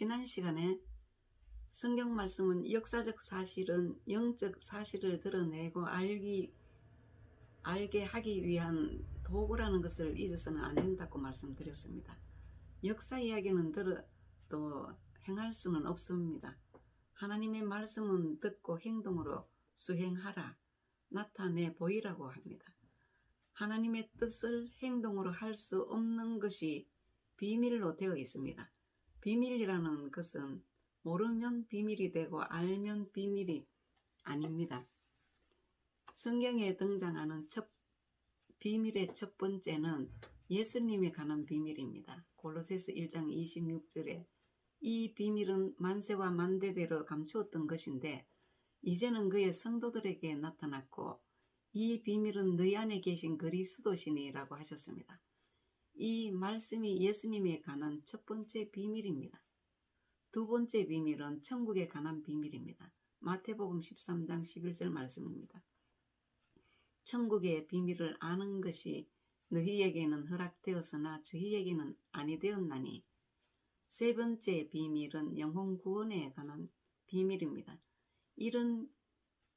지난 시간에 성경 말씀은 역사적 사실은 영적 사실을 드러내고 알기 알게 하기 위한 도구라는 것을 잊어서는 안 된다고 말씀드렸습니다. 역사 이야기는 들어도 행할 수는 없습니다. 하나님의 말씀은 듣고 행동으로 수행하라, 나타내 보이라고 합니다. 하나님의 뜻을 행동으로 할 수 없는 것이 비밀로 되어 있습니다. 비밀이라는 것은 모르면 비밀이 되고 알면 비밀이 아닙니다. 성경에 등장하는 첫 비밀의 첫 번째는 예수님에 관한 비밀입니다. 골로새서 1장 26절에 이 비밀은 만세와 만대대로 감추었던 것인데 이제는 그의 성도들에게 나타났고 이 비밀은 너희 안에 계신 그리스도시니라고 하셨습니다. 이 말씀이 예수님에 관한 첫 번째 비밀입니다. 두 번째 비밀은 천국에 관한 비밀입니다. 마태복음 13장 11절 말씀입니다. 천국의 비밀을 아는 것이 너희에게는 허락되었으나 저희에게는 아니 되었나니 세 번째 비밀은 영혼 구원에 관한 비밀입니다. 이런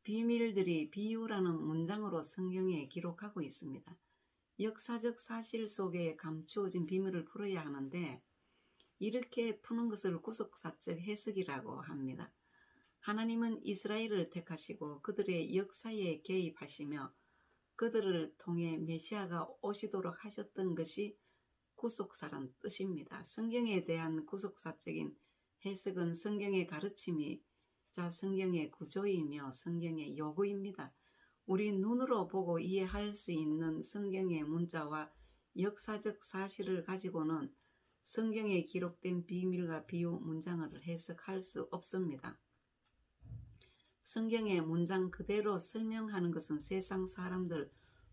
비밀들이 비유라는 문장으로 성경에 기록하고 있습니다. 역사적 사실 속에 감추어진 비밀을 풀어야 하는데 이렇게 푸는 것을 구속사적 해석이라고 합니다. 하나님은 이스라엘을 택하시고 그들의 역사에 개입하시며 그들을 통해 메시아가 오시도록 하셨던 것이 구속사란 뜻입니다. 성경에 대한 구속사적인 해석은 성경의 가르침이 자 성경의 구조이며 성경의 요구입니다. 우리 눈으로 보고 이해할 수 있는 성경의 문자와 역사적 사실을 가지고는 성경에 기록된 비밀과 비유 문장을 해석할 수 없습니다. 성경의 문장 그대로 설명하는 것은 세상 사람들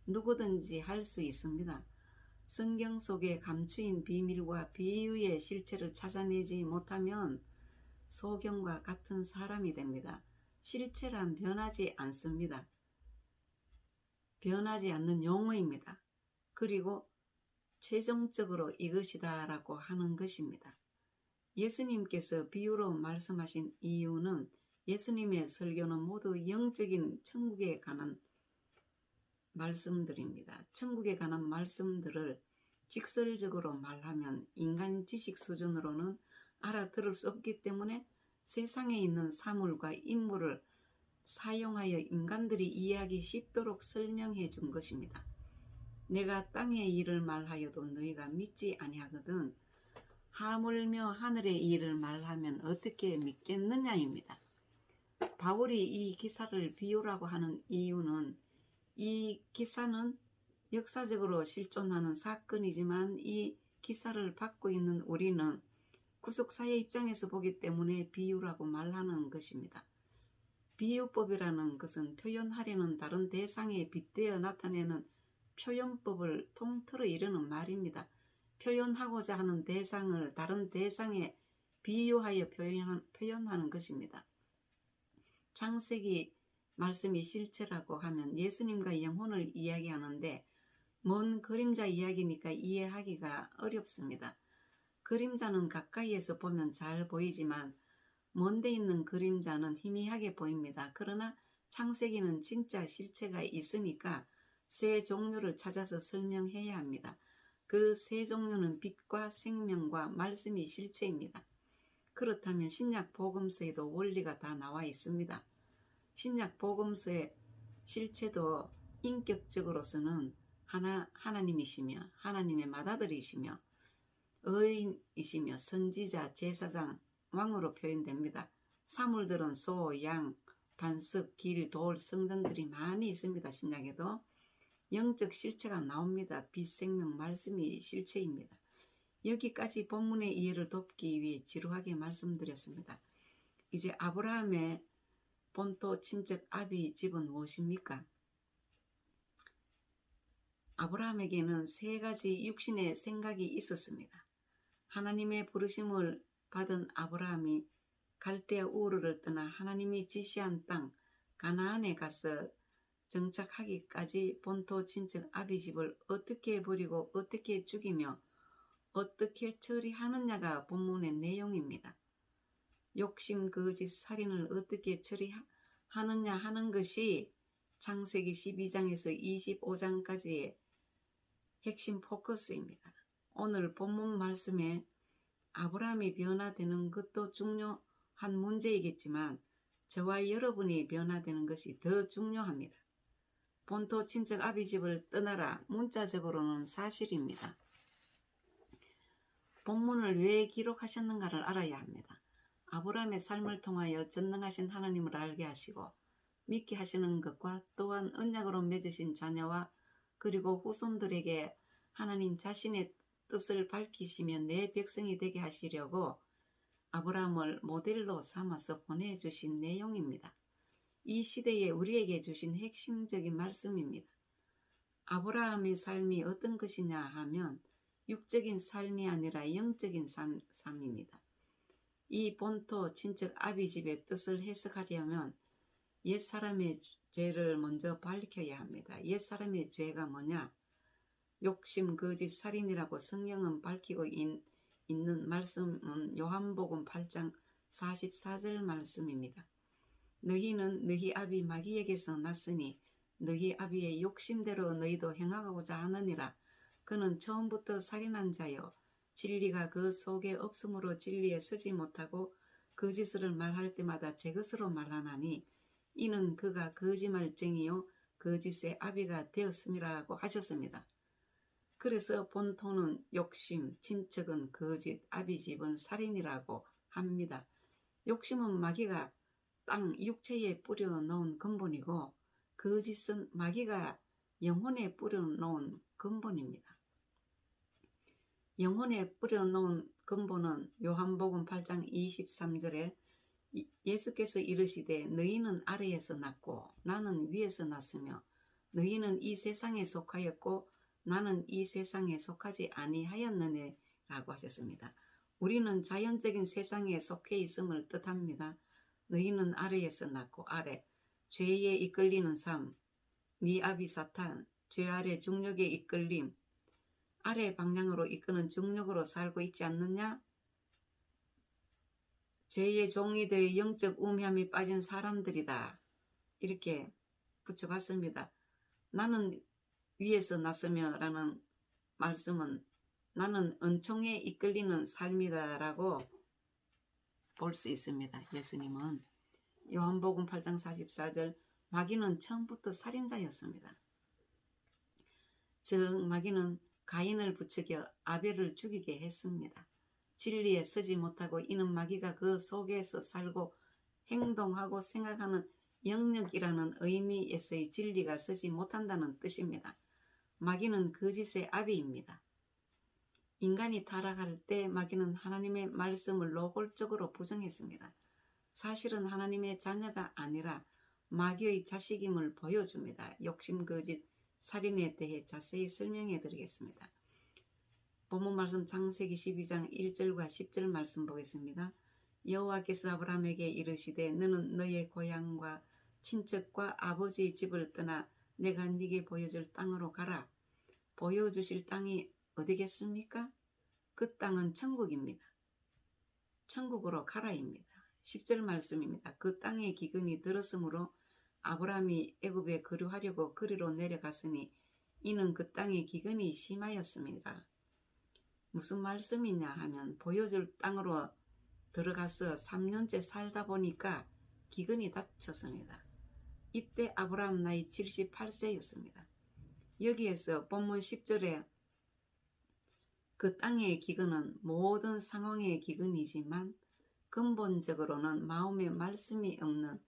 누구든지 할 수 있습니다. 성경 속에 감추인 비밀과 비유의 실체를 찾아내지 못하면 소경과 같은 사람이 됩니다. 실체란 변하지 않습니다. 변하지 않는 용어입니다. 그리고 최종적으로 이것이다 라고 하는 것입니다. 예수님께서 비유로 말씀하신 이유는 예수님의 설교는 모두 영적인 천국에 관한 말씀들입니다. 천국에 관한 말씀들을 직설적으로 말하면 인간 지식 수준으로는 알아들을 수 없기 때문에 세상에 있는 사물과 인물을 사용하여 인간들이 이해하기 쉽도록 설명해 준 것입니다. 내가 땅의 일을 말하여도 너희가 믿지 아니하거든 하물며 하늘의 일을 말하면 어떻게 믿겠느냐입니다. 바울이 이 기사를 비유라고 하는 이유는 이 기사는 역사적으로 실존하는 사건이지만 이 기사를 받고 있는 우리는 구속사의 입장에서 보기 때문에 비유라고 말하는 것입니다. 비유법이라는 것은 표현하려는 다른 대상에 빗대어 나타내는 표현법을 통틀어 이르는 말입니다. 표현하고자 하는 대상을 다른 대상에 비유하여 표현, 표현하는 것입니다. 창세기 말씀이 실체라고 하면 예수님과 영혼을 이야기하는데 먼 그림자 이야기니까 이해하기가 어렵습니다. 그림자는 가까이에서 보면 잘 보이지만 먼데 있는 그림자는 희미하게 보입니다. 그러나 창세기는 진짜 실체가 있으니까 세 종류를 찾아서 설명해야 합니다. 그 세 종류는 빛과 생명과 말씀이 실체입니다. 그렇다면 신약 복음서에도 원리가 다 나와 있습니다. 신약 복음서의 실체도 인격적으로서는 하나, 하나님이시며 하나님의 맏아들이시며 의인이시며 선지자, 제사장, 왕으로 표현됩니다. 사물들은 소, 양, 반석, 길, 돌, 성전들이 많이 있습니다. 신약에도. 영적 실체가 나옵니다. 빛생명 말씀이 실체입니다. 여기까지 본문의 이해를 돕기 위해 지루하게 말씀드렸습니다. 이제 아브라함의 본토 친척 아비 집은 무엇입니까? 아브라함에게는 세 가지 육신의 생각이 있었습니다. 하나님의 부르심을 받은 아브라함이 갈대아 우르를 떠나 하나님이 지시한 땅 가나안에 가서 정착하기까지 본토 친척 아비집을 어떻게 버리고 어떻게 죽이며 어떻게 처리하느냐가 본문의 내용입니다. 욕심, 거짓, 살인을 어떻게 처리하느냐 하는 것이 창세기 12장에서 25장까지의 핵심 포커스입니다. 오늘 본문 말씀에 아브라함이 변화되는 것도 중요한 문제이겠지만 저와 여러분이 변화되는 것이 더 중요합니다. 본토 친척 아비집을 떠나라 문자적으로는 사실입니다. 본문을 왜 기록하셨는가를 알아야 합니다. 아브라함의 삶을 통하여 전능하신 하나님을 알게 하시고 믿게 하시는 것과 또한 언약으로 맺으신 자녀와 그리고 후손들에게 하나님 자신의 뜻을 밝히시며 내 백성이 되게 하시려고 아브라함을 모델로 삼아서 보내주신 내용입니다. 이 시대에 우리에게 주신 핵심적인 말씀입니다. 아브라함의 삶이 어떤 것이냐 하면 육적인 삶이 아니라 영적인 삶, 삶입니다. 이 본토 친척 아비집의 뜻을 해석하려면 옛사람의 죄를 먼저 밝혀야 합니다. 옛사람의 죄가 뭐냐? 욕심, 거짓, 살인이라고 성경은 밝히고 있, 있는 말씀은 요한복음 8장 44절 말씀입니다. 너희는 너희 아비 마귀에게서 났으니 너희 아비의 욕심대로 너희도 행하고자 하느니라. 그는 처음부터 살인한 자요. 진리가 그 속에 없으므로 진리에 서지 못하고 거짓을 말할 때마다 제 것으로 말하나니 이는 그가 거짓말쟁이요 거짓의 아비가 되었음이라고 하셨습니다. 그래서 본토는 욕심, 친척은 거짓, 아비 집은 살인이라고 합니다. 욕심은 마귀가 땅 육체에 뿌려놓은 근본이고 거짓은 마귀가 영혼에 뿌려놓은 근본입니다. 영혼에 뿌려놓은 근본은 요한복음 8장 23절에 예수께서 이르시되 너희는 아래에서 났고 나는 위에서 났으며 너희는 이 세상에 속하였고 나는 이 세상에 속하지 아니하였느네 라고 하셨습니다. 우리는 자연적인 세상에 속해 있음을 뜻합니다. 너희는 아래에서 났고 아래 죄에 이끌리는 삶, 네 아비 사탄, 죄 아래 중력에 이끌림, 아래 방향으로 이끄는 중력으로 살고 있지 않느냐? 죄의 종이 되어 영적 우매함이 빠진 사람들이다. 이렇게 붙여봤습니다. 나는 위에서 났으며 라는 말씀은 나는 은총에 이끌리는 삶이다라고 볼 수 있습니다. 예수님은 요한복음 8장 44절 마귀는 처음부터 살인자였습니다. 즉 마귀는 가인을 부추겨 아벨을 죽이게 했습니다. 진리에 서지 못하고 이는 마귀가 그 속에서 살고 행동하고 생각하는 영역이라는 의미에서의 진리가 서지 못한다는 뜻입니다. 마귀는 거짓의 아비입니다. 인간이 타락할 때 마귀는 하나님의 말씀을 노골적으로 부정했습니다. 사실은 하나님의 자녀가 아니라 마귀의 자식임을 보여줍니다. 욕심, 거짓, 살인에 대해 자세히 설명해 드리겠습니다. 본문 말씀 창세기 12장 1절과 10절 말씀 보겠습니다. 여호와께서 아브라함에게 이르시되 너는 너의 고향과 친척과 아버지의 집을 떠나 내가 네게 보여줄 땅으로 가라. 보여주실 땅이 어디겠습니까? 그 땅은 천국입니다. 천국으로 가라입니다. 10절 말씀입니다. 그 땅의 기근이 들었으므로 아브라함이 애굽에 거류하려고 거리로 내려갔으니 이는 그 땅의 기근이 심하였습니다. 무슨 말씀이냐 하면 보여줄 땅으로 들어가서 3년째 살다 보니까 기근이 닥쳤습니다. 이때 아브라함 나이 78세였습니다. 여기에서 본문 10절에 그 땅의 기근은 모든 상황의 기근이지만 근본적으로는 마음의 말씀이 없는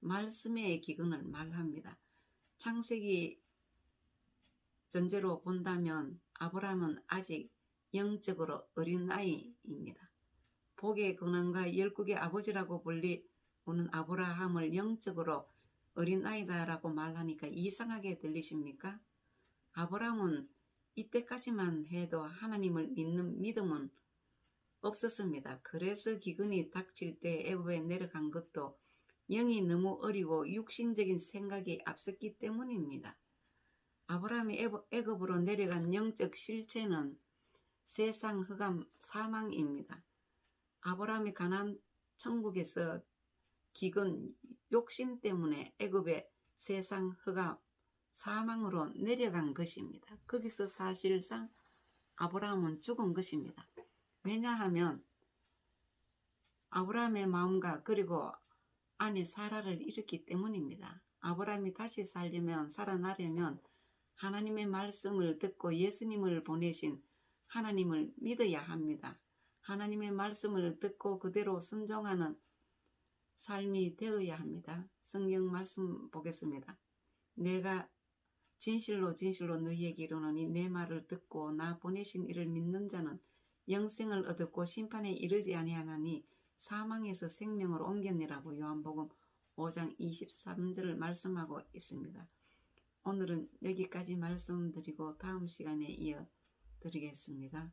말씀의 기근을 말합니다. 창세기 전제로 본다면 아브라함은 아직 영적으로 어린 나이입니다. 복의 근원과 열국의 아버지라고 불리우는 아브라함을 영적으로 어린 아이다라고 말하니까 이상하게 들리십니까? 아브라함은 이때까지만 해도 하나님을 믿는 믿음은 없었습니다. 그래서 기근이 닥칠 때 애굽에 내려간 것도 영이 너무 어리고 육신적인 생각이 앞섰기 때문입니다. 아브라함이 애굽으로 내려간 영적 실체는 세상 흑암 사망입니다. 아브라함이 가난 천국에서 기근 욕심 때문에 애굽의 세상 허가 사망으로 내려간 것입니다. 거기서 사실상 아브라함은 죽은 것입니다. 왜냐하면 아브라함의 마음과 그리고 아내 사라를 잃었기 때문입니다. 아브라함이 다시 살려면 살아나려면 하나님의 말씀을 듣고 예수님을 보내신 하나님을 믿어야 합니다. 하나님의 말씀을 듣고 그대로 순종하는 삶이 되어야 합니다. 성경 말씀 보겠습니다. 내가 진실로 진실로 너희에게 이르노니 내 말을 듣고 나 보내신 이를 믿는 자는 영생을 얻었고 심판에 이르지 아니하나니 사망에서 생명으로 옮겼니라고 요한복음 5장 23절을 말씀하고 있습니다. 오늘은 여기까지 말씀드리고 다음 시간에 이어 드리겠습니다.